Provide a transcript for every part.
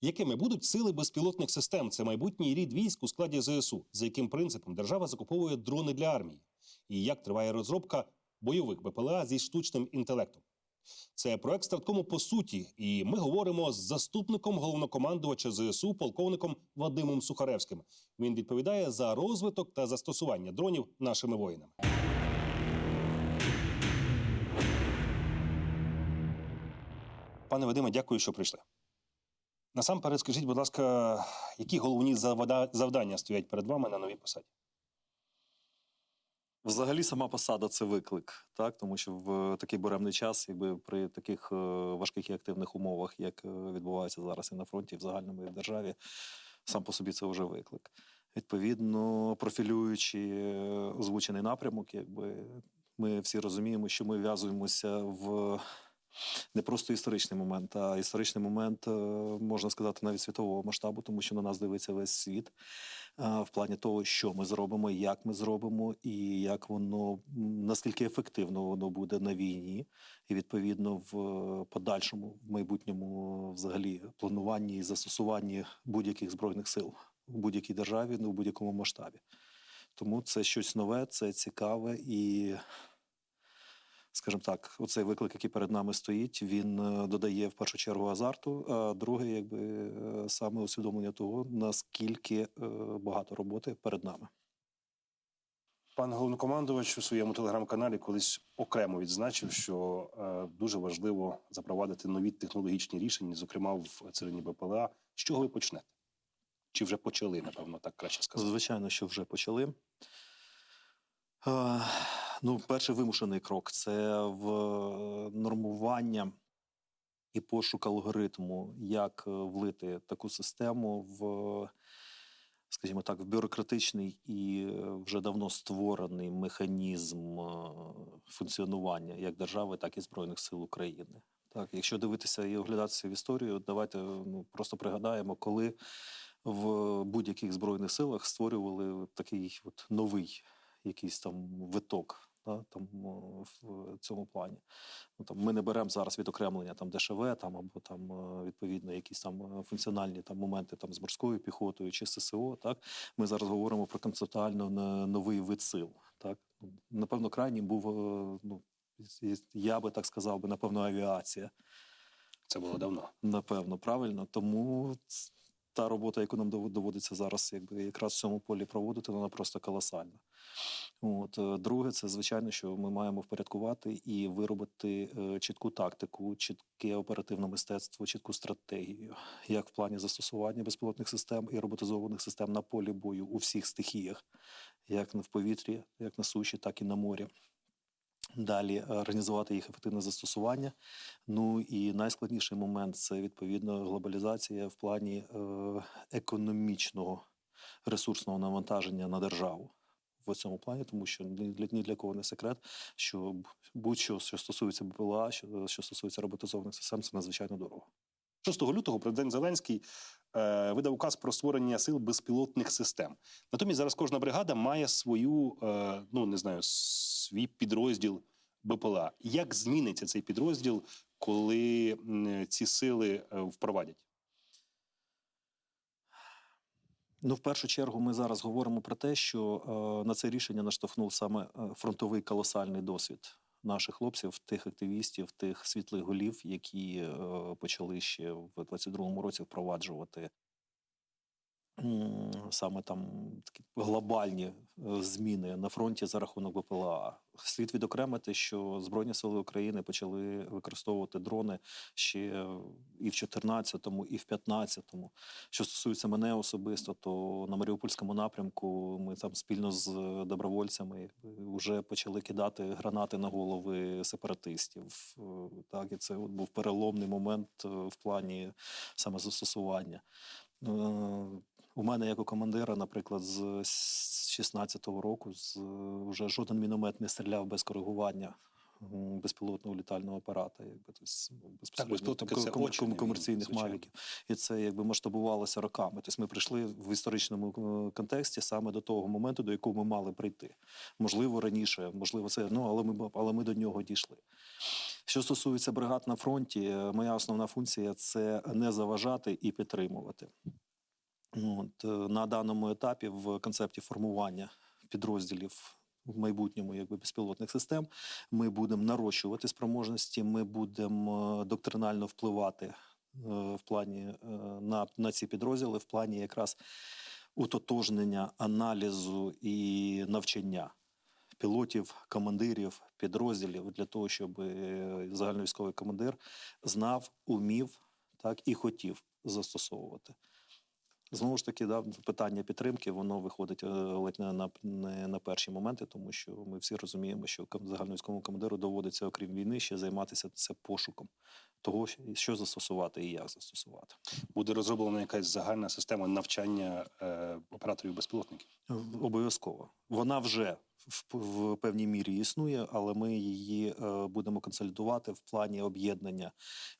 Якими будуть сили безпілотних систем? Це майбутній рід військ у складі ЗСУ, за яким принципом держава закуповує дрони для армії, і як триває розробка бойових БПЛА зі штучним інтелектом. Це проект старткому по суті, і ми говоримо з заступником головнокомандувача ЗСУ, полковником Вадимом Сухаревським. Він відповідає за розвиток та застосування дронів нашими воїнами. Пане Вадиме, дякую, що прийшли. Насамперед, скажіть, будь ласка, які головні завдання стоять перед вами на новій посаді? Взагалі, сама посада це виклик, так тому що в такий буремний час, якби при таких е, важких і активних умовах, як е, відбувається зараз і на фронті, і в загальному і в державі, сам по собі це вже виклик. Відповідно, профілюючи е, озвучений напрямок, якби ми всі розуміємо, що ми в'язуємося в не просто історичний момент, а історичний момент, е, можна сказати, навіть світового масштабу, тому що на нас дивиться весь світ е, в плані того, що ми зробимо, як ми зробимо, і як воно наскільки ефективно воно буде на війні, і відповідно в е, подальшому, в майбутньому, взагалі, плануванні і застосуванні будь-яких збройних сил в будь-якій державі, ну в будь-якому масштабі. Тому це щось нове, це цікаве і скажімо так, оцей виклик, який перед нами стоїть, він е, додає в першу чергу азарту. А друге, якби е, саме усвідомлення того, наскільки е, багато роботи перед нами. Пан головнокомандувач у своєму телеграм-каналі колись окремо відзначив, що дуже важливо запровадити нові технологічні рішення, зокрема в царині БПЛА. З чого ви почнете? Чи вже почали, напевно, так краще сказати? Звичайно, що вже почали. Ну, перший вимушений крок це в е, нормування і пошук алгоритму, як е, влити таку систему в, скажімо так, в бюрократичний і е, вже давно створений механізм функціонування як держави, так і Збройних сил України. Так, якщо дивитися і оглядатися в історію, давайте ну, просто пригадаємо, коли в будь-яких збройних силах створювали такий от новий якийсь там виток. Да, там в цьому плані. Ну, там, ми не беремо зараз відокремлення там ДШВ, там, або там, е, відповідно якісь там е, функціональні там, моменти там, з морською піхотою чи ССО. Так? Ми зараз говоримо про концептуально новий вид сил. Так? Ну, Напевно, крайнім був, е, ну, я би так сказав, би, напевно, авіація. Це було давно. Напевно, правильно. Тому та робота, яку нам дов- доводиться зараз, якби якраз в цьому полі проводити, вона просто колосальна. От е, друге, це звичайно, що ми маємо впорядкувати і виробити е, чітку тактику, чітке оперативне мистецтво, чітку стратегію, як в плані застосування безпілотних систем і роботизованих систем на полі бою у всіх стихіях, як в повітрі, як на суші, так і на морі. Далі е, організувати їх ефективне застосування. Ну і найскладніший момент це відповідно глобалізація в плані е, економічного ресурсного навантаження на державу в цьому плані, тому що ні для, ні для кого не секрет, що будь-що, що стосується БПЛА, що, що стосується роботизованих систем, це надзвичайно дорого. 6 лютого президент Зеленський е, видав указ про створення сил безпілотних систем. Натомість зараз кожна бригада має свою, е, ну не знаю, свій підрозділ БПЛА. Як зміниться цей підрозділ, коли ці сили е, впровадять? Ну, в першу чергу, ми зараз говоримо про те, що е, на це рішення наштовхнув саме фронтовий колосальний досвід наших хлопців, тих активістів, тих світлих голів, які е, почали ще в 22-му році впроваджувати саме там такі глобальні е, зміни на фронті за рахунок БПЛА. Слід відокремити, що Збройні сили України почали використовувати дрони ще і в 14-му, і в 15-му. Що стосується мене особисто, то на Маріупольському напрямку ми там спільно з добровольцями вже почали кидати гранати на голови сепаратистів. Е, Так, і це от був переломний момент е, в плані саме застосування. У мене, як у командира, наприклад, з 16-го року з, вже жоден міномет не стріляв без коригування безпілотного літального апарата, якби тобто, безпосередньо безпілотники там, це ком- очі, ком- комерційних мавіків. І це якби масштабувалося роками. Тобто ми прийшли в історичному е, контексті саме до того моменту, до якого ми мали прийти. Можливо, раніше, можливо, це ну але ми але ми до нього дійшли. Що стосується бригад на фронті, е, моя основна функція це не заважати і підтримувати. От, е, на даному етапі в концепті формування підрозділів в майбутньому якби безпілотних систем ми будемо нарощувати спроможності, ми будемо е, доктринально впливати е, в плані на, на ці підрозділи, в плані якраз утотожнення, аналізу і навчання пілотів, командирів, підрозділів для того, щоб загальновійськовий командир знав, умів так і хотів застосовувати. Знову ж таки, да, питання підтримки воно виходить е, ледь не на, не на перші моменти, тому що ми всі розуміємо, що загальновійськовому командиру доводиться, окрім війни, ще займатися це пошуком того, що застосувати і як застосувати. Буде розроблена якась загальна система навчання е, операторів безпілотників. Обов'язково. Вона вже в, в певній мірі існує, але ми її е, будемо консолідувати в плані об'єднання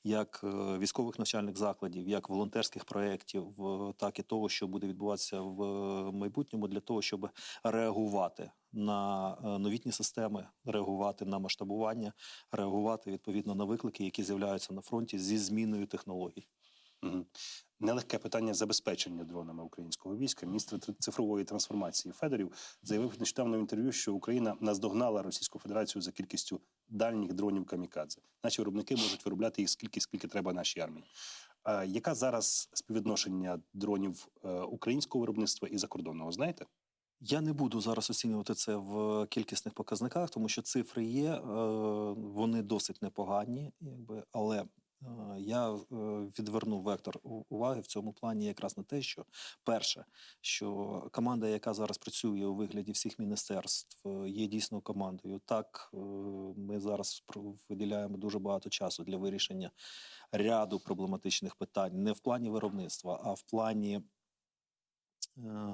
як е, військових навчальних закладів, як волонтерських проєктів, так і того, що буде відбуватися в е, майбутньому, для того, щоб реагувати на новітні системи, реагувати на масштабування, реагувати відповідно на виклики, які з'являються на фронті зі зміною технологій. Угу. Нелегке питання забезпечення дронами українського війська. Міністр цифрової трансформації Федорів заявив нещодавно в інтерв'ю, що Україна наздогнала Російську Федерацію за кількістю дальніх дронів камікадзе. Наші виробники можуть виробляти їх скільки, скільки треба нашій армії. А яка зараз співвідношення дронів е, українського виробництва і закордонного? Знаєте? Я не буду зараз оцінювати це в кількісних показниках, тому що цифри є, е, вони досить непогані, якби, але я відвернув відверну вектор уваги в цьому плані якраз на те, що перше, що команда, яка зараз працює у вигляді всіх міністерств, е, є дійсно командою. Так, е, ми зараз виділяємо дуже багато часу для вирішення ряду проблематичних питань, не в плані виробництва, а в плані е,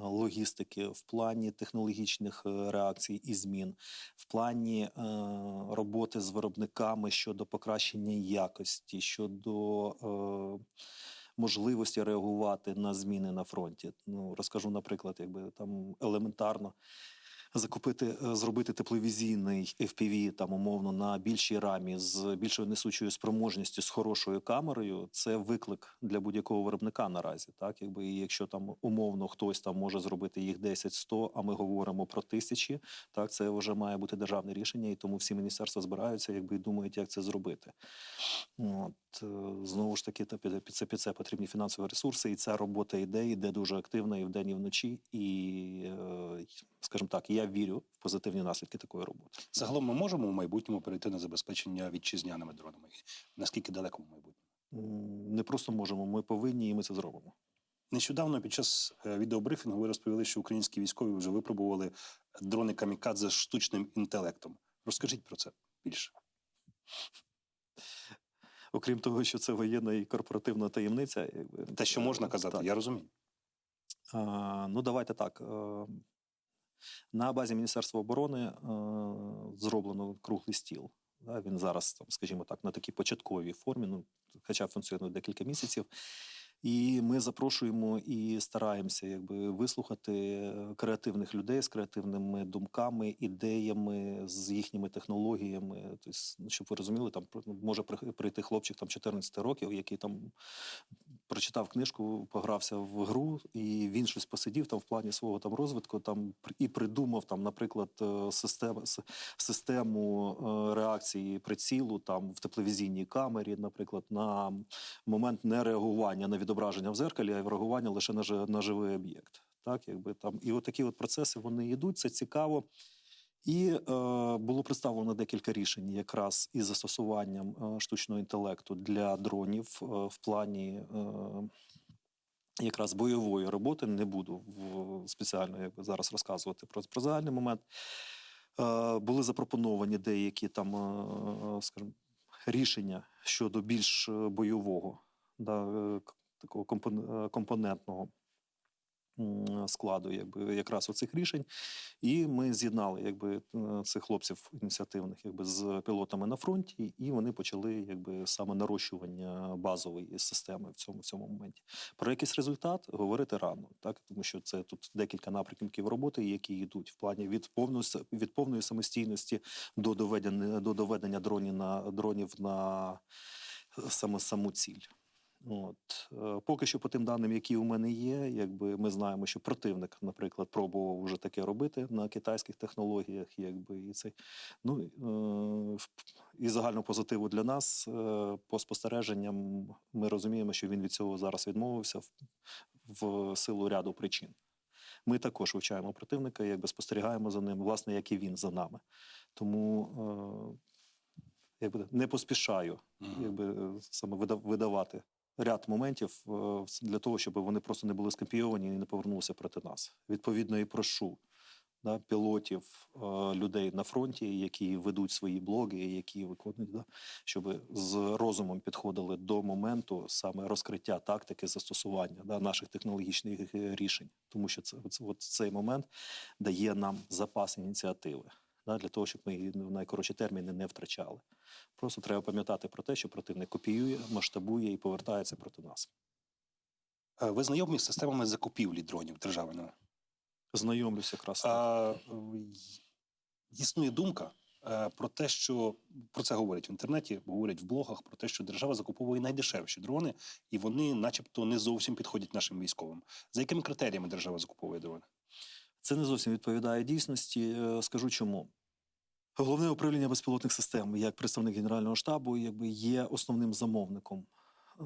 логістики, в плані технологічних е, реакцій і змін, в плані е, роботи з виробниками щодо покращення якості, щодо е, можливості реагувати на зміни на фронті. Ну розкажу, наприклад, якби там елементарно. Закупити, е, зробити тепловізійний FPV, там умовно на більшій рамі з більшою несучою спроможністю, з хорошою камерою, це виклик для будь-якого виробника наразі. Так, якби і якщо там умовно хтось там може зробити їх 10-100, а ми говоримо про тисячі, так це вже має бути державне рішення, і тому всі міністерства збираються, якби думають, як це зробити. От знову ж таки, це під це потрібні фінансові ресурси, і ця робота йде, йде дуже активно і вдень, і вночі. І, е, скажімо так, я вірю в позитивні наслідки такої роботи. Загалом ми можемо в майбутньому перейти на забезпечення вітчизняними дронами. Наскільки далеко в майбутньому? Не просто можемо, ми повинні, і ми це зробимо. Нещодавно під час е, відеобрифінгу ви розповіли, що українські військові вже випробували дрони камікадзе з штучним інтелектом. Розкажіть про це більше. Окрім того, що це воєнна і корпоративна таємниця, Те, що е, можна казати, так. я розумію. А, ну, давайте так. е, На базі Міністерства оборони е, зроблено круглий стіл. Він зараз, там, скажімо так, на такій початковій формі, ну, хоча функціонує декілька місяців. І ми запрошуємо і стараємося якби вислухати е, креативних людей з креативними думками, ідеями, з їхніми технологіями. Тобто, ну, щоб ви розуміли, там про- може при- прийти хлопчик там 14 років, який там прочитав книжку, погрався в гру, і він щось посидів там в плані свого там розвитку, там і придумав там, наприклад, е, систему е, реакції прицілу там в тепловізійній камері, наприклад, на момент нереагування на відображення в зеркалі, а й лише на, жи- на живий об'єкт. Так, якби там і от такі от процеси вони йдуть. Це цікаво. І е, було представлено декілька рішень, якраз із застосуванням е, штучного інтелекту для дронів е, в плані е, якраз бойової роботи. Не буду спеціально якби, зараз розказувати про, про загальний момент. Е, були запропоновані деякі там, е, скажімо, рішення щодо більш бойового, да, такого е, компонентного складу, якби якраз оцих рішень. І ми з'єднали якби е, цих хлопців ініціативних, якби з пілотами на фронті, і вони почали якби саме нарощування базової системи в цьому в цьому моменті. Про якийсь результат говорити рано, так тому що це тут декілька напрямків роботи, які йдуть в плані від повної від повної самостійності до доведення до доведення дронів на дронів на саме саму ціль. От е, поки що, по тим даним, які у мене є, якби ми знаємо, що противник, наприклад, пробував вже таке робити на китайських технологіях, якби і цей ну е, і загального позитиву для нас е, по спостереженням ми розуміємо, що він від цього зараз відмовився в, в силу ряду причин. Ми також вивчаємо противника, якби спостерігаємо за ним, власне, як і він за нами. Тому якби не поспішаю якби саме вида- видавати ряд моментів е, для того, щоб вони просто не були скопійовані і не повернулися проти нас. Відповідно, і прошу да, пілотів, е, людей на фронті, які ведуть свої блоги, які виконують, да, щоб з розумом підходили до моменту саме розкриття тактики застосування да, наших технологічних е, рішень, тому що це, це от цей момент дає нам запас ініціативи. Да, для того, щоб ми її в найкоротші терміни не втрачали. Просто треба пам'ятати про те, що противник копіює, масштабує і повертається проти нас. Е, Ви знайомі з системами закупівлі дронів державними? Знайомлюся якраз. А, е, існує думка е, про те, що про це говорять в інтернеті, говорять в блогах про те, що держава закуповує найдешевші дрони, і вони, начебто, не зовсім підходять нашим військовим. За якими критеріями держава закуповує дрони? Це не зовсім відповідає дійсності. Е, Скажу чому. Головне управління безпілотних систем, як представник Генерального штабу, якби є основним замовником. Е,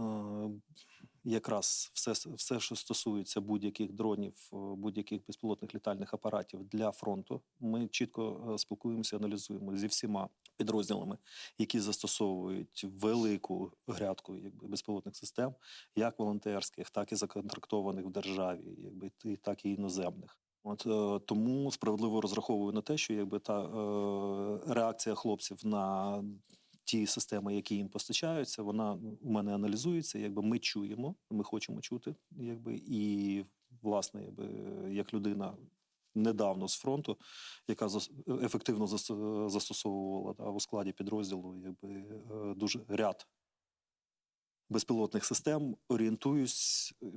Якраз все, все, що стосується будь-яких дронів, е, будь-яких безпілотних літальних апаратів для фронту, ми чітко спілкуємося, аналізуємо зі всіма підрозділами, які застосовують велику грядку якби, безпілотних систем, як волонтерських, так і законтрактованих в державі, якби і так і іноземних. От е, тому справедливо розраховую на те, що якби та е, реакція хлопців на ті системи, які їм постачаються, вона у мене аналізується. Якби ми чуємо, ми хочемо чути, якби і власне, якби як людина. Недавно з фронту, яка ефективно зас- застосовувала да, у складі підрозділу, якби е, дуже ряд безпілотних систем. Орієнтуюсь, е,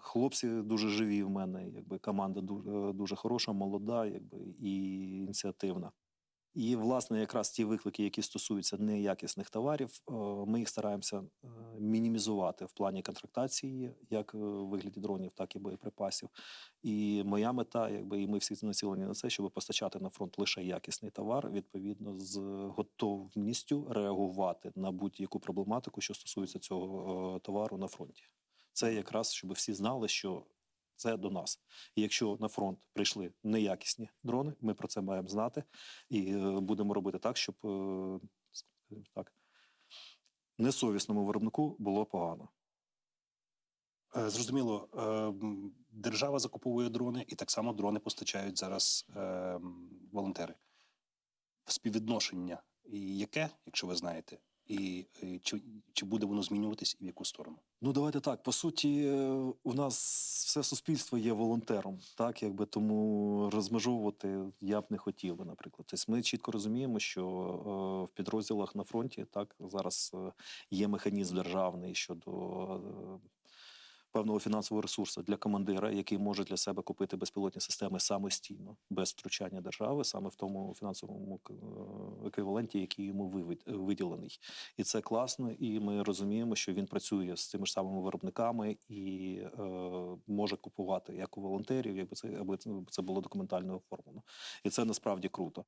хлопці дуже живі в мене. Якби команда дуже, дуже хороша, молода, якби і ініціативна. І, власне, якраз ті виклики, які стосуються неякісних товарів, е, ми їх стараємося е, мінімізувати в плані контрактації, як е, в вигляді дронів, так і боєприпасів. І моя мета, якби і ми всі націлені на це, щоб постачати на фронт лише якісний товар, відповідно з готовністю реагувати на будь-яку проблематику, що стосується цього е, товару на фронті. Це якраз щоб всі знали, що це до нас. І якщо на фронт прийшли неякісні дрони, ми про це маємо знати і е, будемо робити так, щоб е, так, несовісному виробнику було погано. Е, Зрозуміло, держава закуповує дрони, і так само дрони постачають зараз волонтери. Співвідношення яке, якщо ви знаєте, і е, чи, чи буде воно змінюватись і в яку сторону? Ну, давайте так. По суті, е, у нас все суспільство є волонтером, так якби тому розмежовувати я б не хотів наприклад. Тобто ми чітко розуміємо, що е, в підрозділах на фронті так зараз є механізм державний щодо. Певного фінансового ресурсу для командира, який може для себе купити безпілотні системи самостійно, без втручання держави, саме в тому фінансовому е, еквіваленті, який йому виділений. І це класно, і ми розуміємо, що він працює з тими ж самими виробниками і е, може купувати як у волонтерів, якби це аби це було документально оформлено. І це насправді круто.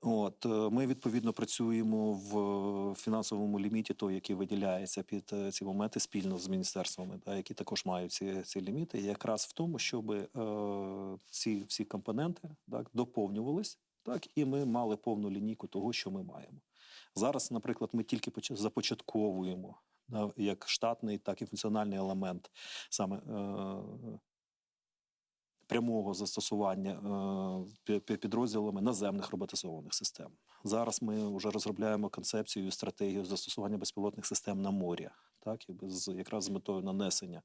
От е, ми відповідно працюємо в фінансовому ліміті, той, який виділяється під е, ці моменти спільно з міністерствами, да, які також мають ці, ці ліміти, якраз в тому, щоб е, ці всі компоненти так доповнювались, так і ми мали повну лінійку того, що ми маємо. Зараз, наприклад, ми тільки поч- започатковуємо як штатний, так і функціональний елемент саме е, прямого застосування е, пі- пі- підрозділами наземних роботизованих систем. Зараз ми вже розробляємо концепцію і стратегію застосування безпілотних систем на морі, так якби з якраз з метою нанесення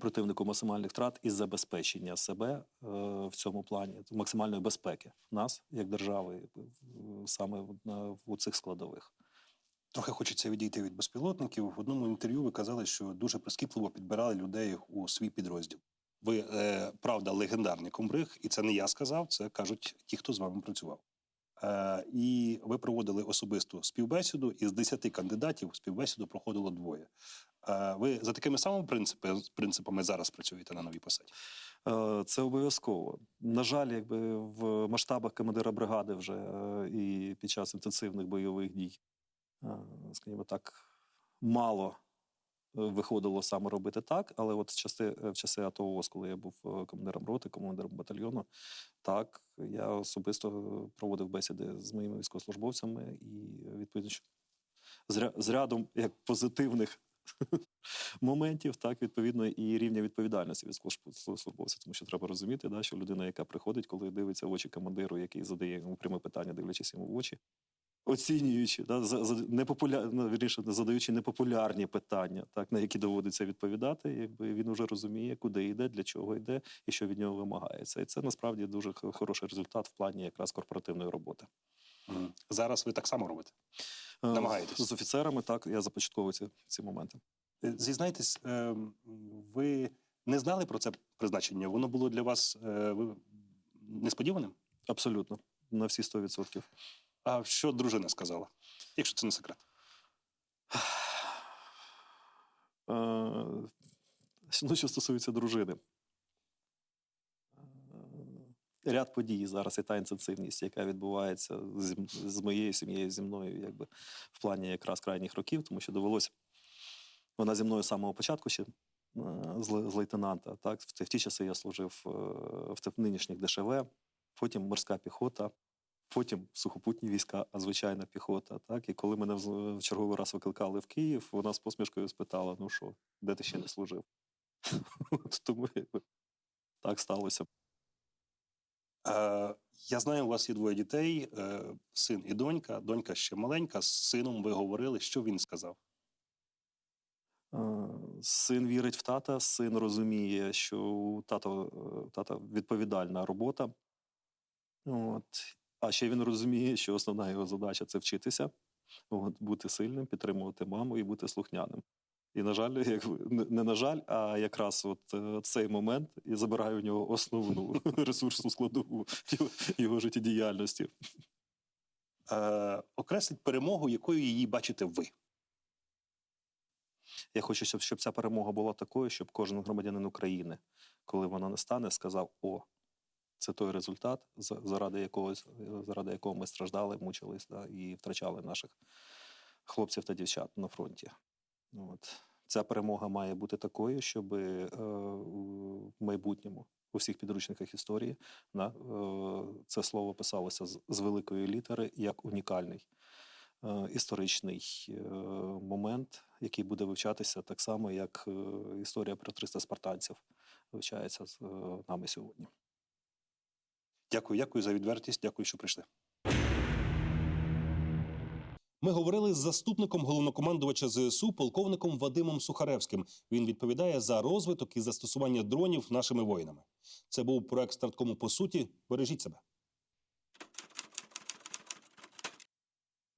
противнику максимальних втрат і забезпечення себе е, в цьому плані, максимальної безпеки нас як держави е, саме у цих складових. Трохи хочеться відійти від безпілотників. В одному інтерв'ю ви казали, що дуже прискіпливо підбирали людей у свій підрозділ. Ви е, правда легендарний комбриг, і це не я сказав, це кажуть ті, хто з вами працював. Е, і ви проводили особисту співбесіду, і з 10 кандидатів співбесіду проходило двоє. Е, ви за такими самими принципи, принципами зараз працюєте на новій посаді? Е, Це обов'язково. На жаль, якби в масштабах командира бригади вже е, і під час інтенсивних бойових дій, скажімо так, мало виходило саме робити так. Але от часи, в часи АТО коли я був е, командиром роти, командиром батальйону, так я особисто проводив бесіди з моїми військовослужбовцями і відповідно що з з рядом як позитивних моментів, так відповідно і рівня відповідальності військовослужбовця. Тому що треба розуміти, да, що людина, яка приходить, коли дивиться в очі командиру, який задає йому пряме питання, дивлячись йому в очі, оцінюючи, да, за, за, непопуля... ну, вірніше, задаючи непопулярні питання, так, на які доводиться відповідати, якби він вже розуміє, куди йде, для чого йде і що від нього вимагається. І це насправді дуже хороший результат в плані якраз корпоративної роботи. Мгм. Зараз ви так само робите. Е, Намагаєтесь. З офіцерами, так, я започатковую ці, ці моменти. Е, Зізнайтесь, е, ви не знали про це призначення? Воно було для вас несподіваним? Абсолютно. На всі 100%. А що дружина сказала? Якщо це не секрет. Ну, що стосується дружини. Ряд подій зараз і та інтенсивність, яка відбувається з, моєю сім'єю, зі мною, якби в плані якраз крайніх років, тому що довелося. Вона зі мною з самого початку ще з, лейтенанта. Так? В, ті- часи я служив е, в нинішніх ДШВ, потім морська піхота, потім сухопутні війська, а звичайна піхота. Так? І коли мене в, черговий раз викликали в Київ, вона з посмішкою спитала: ну що, де ти ще не служив? Тому так сталося. Е, я знаю, у вас є двоє дітей: е, син і донька. Донька ще маленька. З сином ви говорили, що він сказав. Е, Син вірить в тата, син розуміє, що у тато, е, тата відповідальна робота. От. А ще він розуміє, що основна його задача це вчитися, от, бути сильним, підтримувати маму і бути слухняним. І, на жаль, як, не не на жаль, а якраз от е, цей момент і забирає у нього основну ресурсну складову його, життєдіяльності. Е, окресліть перемогу, якою її бачите ви. Я хочу, щоб, щоб ця перемога була такою, щоб кожен громадянин України, коли вона настане, сказав: О, це той результат, за- заради якого, заради якого ми страждали, мучились да, і втрачали наших хлопців та дівчат на фронті. От. Ця перемога має бути такою, щоб е, в майбутньому у всіх підручниках історії на, е, це слово писалося з, з великої літери як унікальний е, історичний е, момент, який буде вивчатися так само, як е, історія про 300 спартанців вивчається з е, нами сьогодні. Дякую, дякую за відвертість. Дякую, що прийшли. Ми говорили з заступником головнокомандувача ЗСУ, полковником Вадимом Сухаревським. Він відповідає за розвиток і застосування дронів нашими воїнами. Це був проект старткому по суті. Бережіть себе.